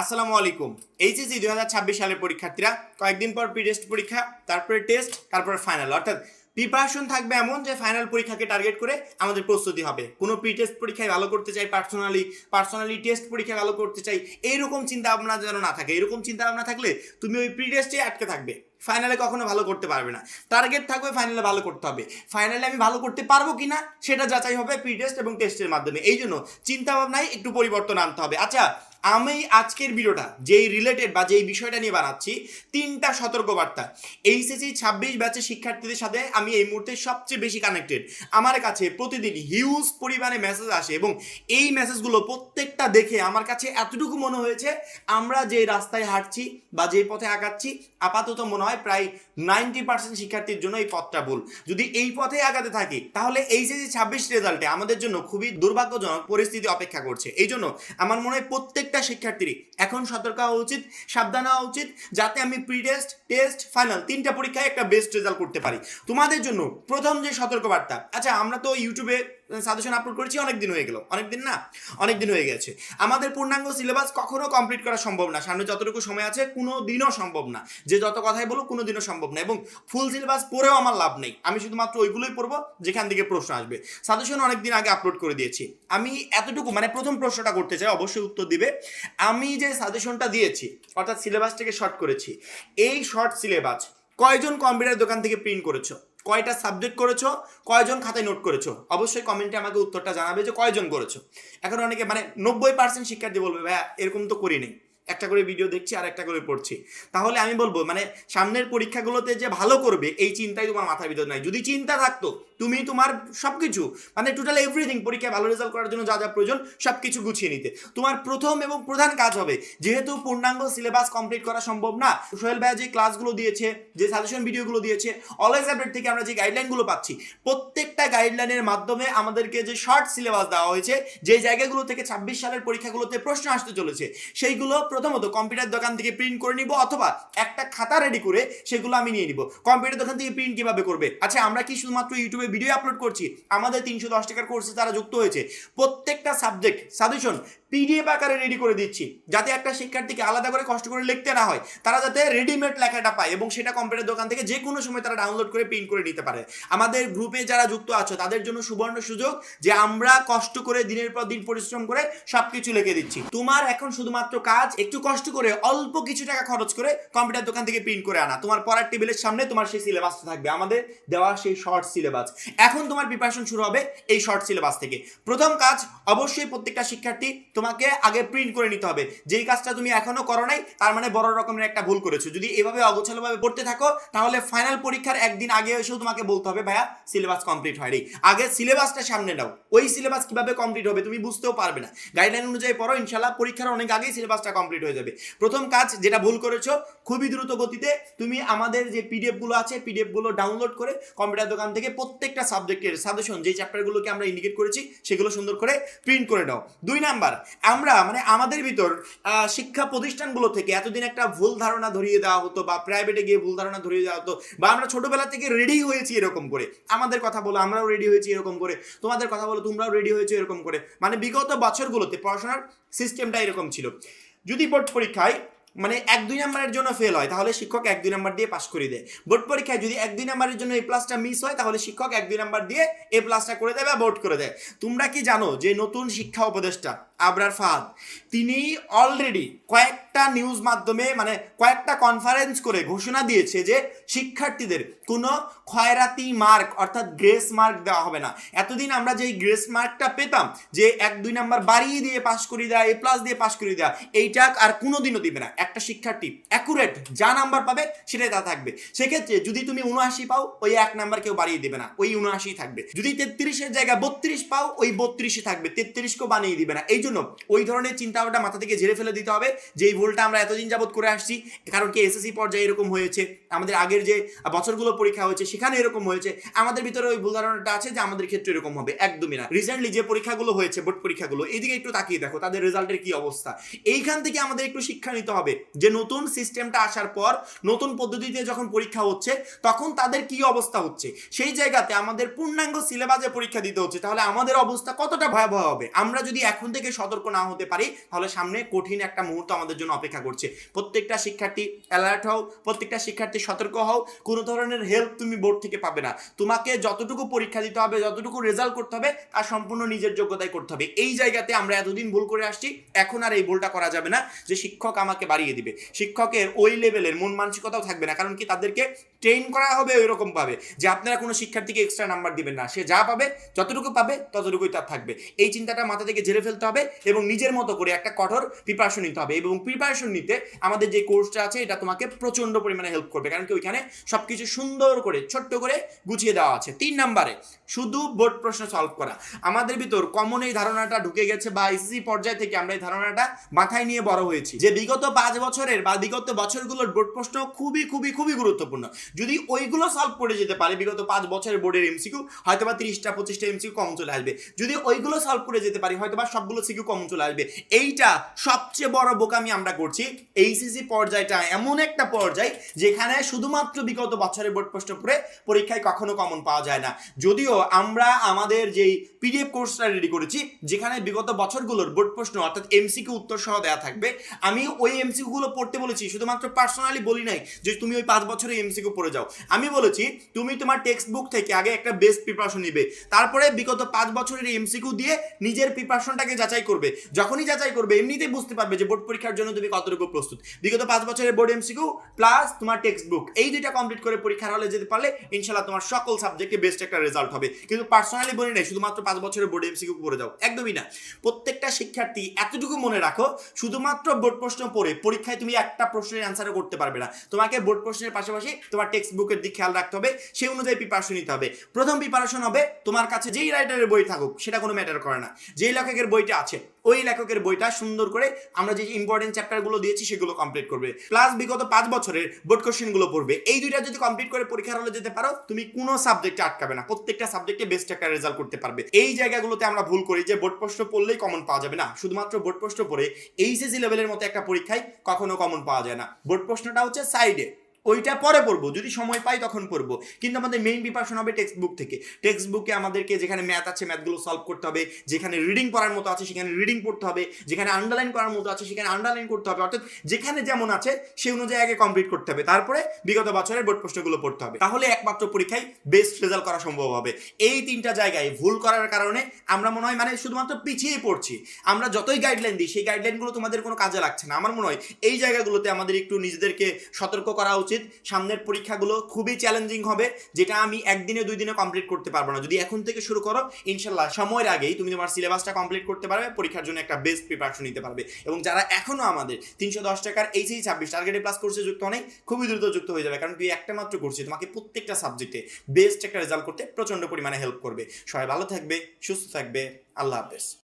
আসসালামু আলাইকুম। এইচএসসি দুই হাজার ছাব্বিশ সালের পরীক্ষার্থীরা, কয়েকদিন পর প্রি টেস্ট পরীক্ষা, তারপরে টেস্ট তারপরে ফাইনাল অর্থাৎ প্রিপারেশন থাকবে এমন যে ফাইনাল পরীক্ষাকে টার্গেট করে আমাদের প্রস্তুতি হবে। কোনো প্রি টেস্ট পরীক্ষায় ভালো করতে চাই পার্সোনালি পার্সোনালি টেস্ট পরীক্ষায় ভালো করতে চাই, এইরকম চিন্তা ভাবনা যেন না থাকে। এরকম চিন্তা ভাবনা থাকলে তুমি ওই প্রি টেস্টে আটকে থাকবে। ফাইনালে কখনো ভালো করতে পারবে না। টার্গেট থাকবে ফাইনালে ভালো করতে হবে। ফাইনালে আমি ভালো করতে পারব কি না সেটা যাচাই হবে প্রি টেস্ট এবং টেস্টের মাধ্যমে। এই জন্য চিন্তা ভাবনায় একটু পরিবর্তন আনতে হবে। আচ্ছা আমি আজকের ভিডিওটা, যেই রিলেটেড বা যেই বিষয়টা নিয়ে বানাচ্ছি, তিনটা সতর্কবার্তা। এইচএসসি ছাব্বিশ ব্যাচের শিক্ষার্থীদের সাথে আমি এই মুহূর্তে সবচেয়ে বেশি কানেক্টেড আমার কাছে প্রতিদিন হিউজ পরিমাণে মেসেজ আসে এবং এই মেসেজগুলো প্রত্যেকটা দেখে আমার কাছে এতটুকু মনে হয়েছে, আমরা যে রাস্তায় হাঁটছি বা যে পথে আগাচ্ছি, আপাতত মনে হয় প্রায় নাইনটি পার্সেন্ট শিক্ষার্থীর জন্য এই পথটা ভুল। যদি এই পথে আগাতে থাকি, তাহলে এইচএসসি ছাব্বিশ রেজাল্টে আমাদের জন্য খুবই দুর্ভাগ্যজনক পরিস্থিতি অপেক্ষা করছে। এই জন্য আমার মনে হয় প্রত্যেকটা শিক্ষার্থীরই। এখন সতর্ক হওয়া উচিত, সাবধান হওয়া উচিত, যাতে আমি প্রি টেস্ট টেস্ট ফাইনাল তিনটা পরীক্ষায় একটা বেস্ট রেজাল্ট করতে পারি। তোমাদের জন্য প্রথম যে সতর্কবার্তা আচ্ছা আমরা তো ইউটিউবে সাজেশন আপলোড করেছি অনেক দিন হয়ে গেল। অনেক দিন না? অনেক দিন হয়ে গেছে। আমাদের পূর্ণাঙ্গ সিলেবাস কখনো কমপ্লিট করা সম্ভব না। সামনে যতটুকু সময় আছে কোনো দিনও সম্ভব না। যে যত কথাই বলো কোনো দিনও সম্ভব না। এবং ফুল সিলেবাস পড়েও আমার লাভ নেই। আমি শুধুমাত্র ওইগুলোই পড়ব, যেখান থেকে প্রশ্ন আসবে। সাজেশন অনেক দিন আগে আপলোড করে দিয়েছি। আমি এতটুকু মানে প্রথম প্রশ্নটা করতে চাই, অবশ্যই উত্তর দিবে। আমি যে সাজেশনটা দিয়েছি, অর্থাৎ সিলেবাসটাকে শর্ট করেছি, এই শর্ট সিলেবাস কয়জন কম্পিউটার দোকান থেকে প্রিন্ট করেছ? কয়টা সাবজেক্ট করেছ, কয়জন খাতায় নোট করেছ? অবশ্যই কমেন্টে আমাকে উত্তরটা জানাবে যে কয়জন করেছ। এখন অনেকে মানে নব্বই পার্সেন্ট শিক্ষার্থী বলবে, ভাইয়া, এরকম তো করিনি একটা করে ভিডিও দেখছি আর একটা করে পড়ছি। তাহলে আমি বলব মানে সামনের পরীক্ষাগুলোতে যে ভালো করবে, এই চিন্তাই তোমার মাথার ভিতর নাই। যদি চিন্তা থাকতো, তুমি তোমার সব কিছু মানে টোটাল এভরিথিং পরীক্ষায় ভালো রেজাল্ট করার জন্য যা যা প্রয়োজন সব কিছু গুছিয়ে নিতে। তোমার প্রথম এবং প্রধান কাজ হবে, যেহেতু পূর্ণাঙ্গ সিলেবাস কমপ্লিট করা সম্ভব না, সোহেল ভাইয়া যে ক্লাসগুলো দিয়েছে, যে সাজেশন ভিডিওগুলো দিয়েছে অলওয়েজ আপডেট থেকে আমরা যে গাইডলাইনগুলো পাচ্ছি, প্রত্যেকটা গাইডলাইনের মাধ্যমে আমাদেরকে যে শর্ট সিলেবাস দেওয়া হয়েছে, যে জায়গাগুলো থেকে ছাব্বিশ সালের পরীক্ষাগুলোতে প্রশ্ন আসতে চলেছে, সেইগুলো প্রথমত কম্পিউটার দোকান থেকে প্রিন্ট করে নিব অথবা একটা খাতা রেডি করে সেগুলো আমি নিয়ে নিব। কম্পিউটার দোকান থেকে প্রিন্ট কীভাবে করবে? আচ্ছা আমরা কি শুধুমাত্র ইউটিউবে ভিডিও আপলোড করছি? আমাদের তিনশো দশ টাকার কোর্সে তারা যুক্ত হয়েছে। প্রত্যেকটা সাবজেক্ট সাজেশন পিডিএফ আকারে রেডি করে দিচ্ছি, যাতে একটা শিক্ষার্থীকে আলাদা করে কষ্ট করে লিখতে না হয়। তারা যাতে রেডিমেড লেখাটা পায় এবং সেটা কম্পিউটার দোকান থেকে যে কোনো সময় তারা ডাউনলোড করে প্রিন্ট করে নিতে পারে। আমাদের গ্রুপে যারা যুক্ত আছো, তাদের জন্য সুবর্ণ সুযোগ যে আমরা কষ্ট করে দিনের পর দিন পরিশ্রম করে সবকিছু লিখে দিচ্ছি। তোমার এখন শুধুমাত্র কাজ একটু কষ্ট করে অল্প কিছু টাকা খরচ করে কম্পিউটার দোকান থেকে প্রিন্ট করে আনা। তোমার পড়ার টেবিলের সামনে তোমার সেই সিলেবাসটা থাকবে। আমাদের দেওয়া সেই শর্ট সিলেবাস এখন তোমার প্রিপারেশন শুরু হবে এই শর্ট সিলেবাস থেকে। প্রথম কাজ, অবশ্যই প্রত্যেকটা শিক্ষার্থী তোমাকে আগে প্রিন্ট করে নিতে হবে। যেই কাজটা তুমি এখনও করো নাই, তার মানে বড় রকমের একটা ভুল করেছ। যদি এভাবে অগোছালোভাবে পড়তে থাকো, তাহলে ফাইনাল পরীক্ষার একদিন আগে এসেও তোমাকে বলতে হবে, ভাইয়া সিলেবাস কমপ্লিট হয়নি। আগে সিলেবাসটা সামনে নাও। ওই সিলেবাস কীভাবে কমপ্লিট হবে তুমি বুঝতেও পারবে না। গাইডলাইন অনুযায়ী পড়ো ইনশাল্লাহ পরীক্ষার অনেক আগেই সিলেবাসটা কমপ্লিট হয়ে যাবে। প্রথম কাজ যেটা ভুল করেছ, খুবই দ্রুত গতিতে তুমি আমাদের যে পিডিএফগুলো আছে পিডিএফগুলো ডাউনলোড করে কম্পিউটার দোকান থেকে প্রত্যেকটা সাবজেক্টের সাজেশন যে চ্যাপ্টারগুলোকে আমরা ইন্ডিকেট করেছি, সেগুলো সুন্দর করে প্রিন্ট করে দাও দুই নাম্বার আমরা মানে আমাদের ভিতর শিক্ষা প্রতিষ্ঠানগুলো থেকে এতদিন একটা ভুল ধারণা ধরিয়ে দেওয়া হতো বা প্রাইভেটে গিয়ে ভুল ধারণা ধরিয়ে দেওয়া হতো বা আমরা ছোটবেলা থেকে রেডি হয়েছি এরকম করে। আমাদের কথা বলো, আমরাও রেডি হয়েছি এরকম করে। তোমাদের কথা বলো, তোমরাও রেডি হয়েছো এরকম করে। মানে বিগত বছরগুলোতে পড়াশোনার সিস্টেমটা এরকম ছিল। যদি বোর্ড পরীক্ষায় মানে এক দুই নাম্বারের জন্য ফেল হয়, তাহলে শিক্ষক এক দুই নাম্বার দিয়ে পাশ করে দেয়। বোর্ড পরীক্ষায় যদি এক দুই নাম্বারের জন্য এ প্লাসটা মিস হয়, তাহলে শিক্ষক এক দুই নাম্বার দিয়ে এ প্লাসটা করে দেয় বা বোর্ড করে দেয়। তোমরা কি জানো যে নতুন শিক্ষা উপদেষ্টা আবরার ফাহাদ তিনি অলরেডি কয়েকটা নিউজ মাধ্যমে মানে কয়েকটা কনফারেন্স করে ঘোষণা দিয়েছে যে শিক্ষার্থীদের কোনো খয়রাতি মার্ক অর্থাৎ গ্রেস মার্ক দেওয়া হবে না। এতদিন আমরা যেই গ্রেস মার্কটা পেতাম, যে এক, দুই নাম্বার বাড়িয়ে দিয়ে পাশ করিয়ে দেওয়া এ প্লাস দিয়ে পাশ করিয়ে দেওয়া এইটা আর কোনোদিনও দিবে না। একটা শিক্ষার্থী অ্যাকুরেট যা নাম্বার পাবে, সেটাই তা থাকবে। সেক্ষেত্রে যদি তুমি উনআশি পাও, ওই এক নাম্বার কেউ বাড়িয়ে দেবে না, ওই উনআশি থাকবে। যদি তেত্রিশের জায়গায় বত্রিশ পাও, ওই বত্রিশে থাকবে, তেত্রিশকেও বানিয়ে দিবে না। এই জন্য ওই ধরনের চিন্তা চিন্তাভাবনা মাথা থেকে ঝেড়ে ফেলে দিতে হবে, যে এই ভুলটা আমরা এতদিন যাবত করে আসছি, কারণ কি এসএসসি পর্যায়ে এরকম হয়েছে, আমাদের আগের যে বছরগুলো পরীক্ষা হয়েছে সেখানে এরকম হয়েছে, আমাদের ভিতরে ওই ভুল ধারণাটা আছে যে আমাদের ক্ষেত্রে এরকম হবে, একদমই না। রিসেন্টলি যে পরীক্ষাগুলো হয়েছে, বোর্ড পরীক্ষাগুলো এইদিকে একটু তাকিয়ে দেখো, তাদের রেজাল্টের কি অবস্থা। এইখান থেকে আমাদের একটু শিক্ষা নিতে হবে, যে নতুন সিস্টেমটা আসার পর, নতুন পদ্ধতিতে যখন পরীক্ষা হচ্ছে, তখন তাদের কি অবস্থা হচ্ছে? সেই জায়গাতে আমাদের পূর্ণাঙ্গ সিলেবাসে পরীক্ষা দিতে হচ্ছে, তাহলে আমাদের অবস্থা কতটা ভয়াবহ হবে? আমরা যদি এখন থেকে সতর্ক না হতে পারি, তাহলে সামনে কঠিন একটা মুহূর্ত আমাদের জন্য অপেক্ষা করছে। প্রত্যেকটা শিক্ষার্থী অ্যালার্ট হও, প্রত্যেকটা শিক্ষার্থী সতর্ক হও, কোনো ধরনের হেল্প তুমি বোর্ড থেকে পাবে না। তোমাকে যতটুকু পরীক্ষা দিতে হবে, যতটুকু রেজাল্ট করতে হবে, তা সম্পূর্ণ নিজের যোগ্যতায় করতে হবে। এই জায়গাতে আমরা এতদিন ভুল করে আসছি, এখন আর এই ভুলটা করা যাবে না যে শিক্ষক আমাকে বাড়িয়ে দিবে। শিক্ষকের ওই লেভেলের মন মানসিকতাও থাকবে না, কারণ কি তাদেরকে ট্রেন করা হবে ওই রকম ভাবে যে আপনারা কোনো শিক্ষার্থীকে এক্সট্রা নাম্বার দিবেন না। সে যা পাবে, যতটুকু পাবে, ততটুকুই তার থাকবে। এই চিন্তাটা মাথা থেকে ঝেড়ে ফেলতে হবে এবং নিজের মতো করে একটা কঠোর প্রিপারেশন নিতে হবে এবং প্রিপারেশন নিতে আমাদের যে কোর্সটা আছে, এটা তোমাকে প্রচণ্ড পরিমাণে হেল্প করবে। কারণ কি ওইখানে সবকিছু সুন্দর করে, ছোট্ট করে গুছিয়ে দেওয়া আছে। তিন নাম্বারে শুধু বোর্ড প্রশ্ন সলভ করা। আমাদের ভিতর কমন এই ধারণাটা ঢুকে গেছে বা আইসিসি পর্যায় থেকে আমরা এই ধারণাটা মাথায় নিয়ে বড় হয়েছি। যে বিগত পাঁচ বছরের বা বিগত বছরগুলোর বোর্ড প্রশ্ন খুবই খুবই খুবই গুরুত্বপূর্ণ। যদি ওইগুলো সলভ করে যেতে পারে, বিগত পাঁচ বছরের বোর্ডের এমসিকিউ হয়তো বা তিরিশটা, পঁচিশটা এমসিকিউ কমন চলে আসবে। যদি ওইগুলো সলভ করে যেতে পারি হয়তো বা সবগুলো সিকিউ কমন চলে আসবে। এইটা সবচেয়ে বড় বোকামি আমরা করছি এইসিসি পর্যায়টা এমন একটা পর্যায় যেখানে শুধুমাত্র বিগত বছরের বোর্ড প্রশ্ন পড়ে পরীক্ষায় কখনো কমন পাওয়া যায় না। যদিও আমরা আমাদের যেই পিডিএফ কোর্সটা রেডি করেছি, যেখানে বিগত বছরগুলোর বোর্ড প্রশ্ন, অর্থাৎ এমসিকিউ উত্তর সহ দেওয়া থাকবে, আমি ওই এমসিকিউ গুলো পড়তে বলেছি, শুধুমাত্র পার্সোনালি বলি নাই যে তুমি ওই পাঁচ বছরের এমসিকিউ পড়ে যাও। আমি বলেছি, তুমি তোমার টেক্সট বুক থেকে আগে একটা বেস্ট প্রিপারেশন নিবে, তারপরে বিগত পাঁচ বছরের এমসিকিউ দিয়ে নিজের প্রিপারেশনটাকে যাচাই করবে। যখনই যাচাই করবে, এমনিতেই বুঝতে পারবে যে বোর্ড পরীক্ষার জন্য তুমি কতটুকু প্রস্তুত। বিগত পাঁচ বছরের বোর্ড এমসিকিউ প্লাস তোমার টেক্সট বুক এই দুইটা কমপ্লিট করে পরীক্ষার হলে যেতে পারলে ইনশাল্লাহ তোমার সকল সাবজেক্টে বেস্ট একটা রেজাল্ট হবে। কিন্তু পার্সোনালি বলি নাই, শুধুমাত্র পাঁচ বছরের বোর্ড এমসিকিউ পড়ে যাও। একদমই না। প্রত্যেকটা শিক্ষার্থী এতটুকু মনে রাখো, শুধুমাত্র বোর্ড প্রশ্ন পড়ে পরীক্ষায় তুমি একটা প্রশ্নের অ্যান্সারও করতে পারবে না। তোমাকে বোর্ড প্রশ্নের পাশাপাশি তোমার টেক্সট বুকের দিক খেয়াল রাখতে হবে, সেই অনুযায়ী প্রিপারেশন নিতে হবে। প্রথম প্রিপারেশন হবে তোমার কাছে যেই রাইটারের বই থাকুক, সেটা কোনো ম্যাটার করে না। যেই লেখকের বইটা আছে, ওই লেখকের বইটা সুন্দর করে আমরা যে ইম্পর্টেন্ট চ্যাপ্টারগুলো দিয়েছি, সেগুলো কমপ্লিট করবে। প্লাস বিগত পাঁচ বছরের বোর্ড কোশ্চেনগুলো পড়বে। এই দুইটা যদি কমপ্লিট করে পরীক্ষার হলে যেতে পারো, তুমি কোনো সাবজেক্টে আটকাবে না। প্রত্যেকটা সাবজেক্টে বেস্ট একটা রেজাল্ট করতে পারবে। এই জায়গাগুলোতে আমরা ভুল করি যে বোর্ড প্রশ্ন পড়লেই কমন পাওয়া যাবে না। শুধুমাত্র বোর্ড প্রশ্ন পড়ে এইচএসি লেভেলের মতো একটা পরীক্ষায় কখনো কমন পাওয়া যায় না। বোর্ড প্রশ্নটা হচ্ছে সাইডে ওইটা পরে পড়ব, যদি সময় পাই তখন পড়ব। কিন্তু আমাদের মেইন প্রিপারেশন হবে টেক্সট বুক থেকে। টেক্সট বুকে আমাদেরকে যেখানে ম্যাথ আছে ম্যাথগুলো সলভ করতে হবে, যেখানে রিডিং পড়ার মতো আছে, সেখানে রিডিং পড়তে হবে, যেখানে আন্ডারলাইন করার মতো আছে, সেখানে আন্ডারলাইন করতে হবে। অর্থাৎ যেখানে যেমন আছে, সেই অনুযায়ী আগে কমপ্লিট করতে হবে। তারপরে বিগত বছরের বোর্ড প্রশ্নগুলো পড়তে হবে। তাহলে একমাত্র পরীক্ষায় বেস্ট রেজাল্ট করা সম্ভব হবে। এই তিনটা জায়গায় ভুল করার কারণে আমরা মনে হয় মানে শুধুমাত্র পিছিয়ে পড়ছি। আমরা যতই গাইডলাইন দিই, সেই গাইডলাইনগুলো তোমাদের কোনো কাজে লাগছে না। আমার মনে হয় এই জায়গাগুলোতে আমাদের একটু নিজেদেরকে সতর্ক করা উচিত। সামনের পরীক্ষাগুলো খুবই চ্যালেঞ্জিং হবে, যেটা আমি একদিনে দুই দিনে কমপ্লিট করতে পারব না। যদি এখন থেকে শুরু করো, ইনশাল্লাহ সময়ের আগেই তুমি তোমার সিলেবাসটা কমপ্লিট করতে পারবে, পরীক্ষার জন্য একটা বেস্ট প্রিপারেশন নিতে পারবে। এবং যারা এখনও আমাদের তিনশো দশ টাকার এইচএই ছাব্বিশ টার্গেটে প্লাস কোর্সে যুক্ত অনেক খুবই দ্রুত যুক্ত হয়ে যাবে, কারণ তুই একটা মাত্র করছিস তোমাকে প্রত্যেকটা সাবজেক্টে বেস্ট একটা রেজাল্ট করতে প্রচণ্ড পরিমাণে হেল্প করবে। সবাই ভালো থাকবে, সুস্থ থাকবে, আল্লাহ হাফেজ।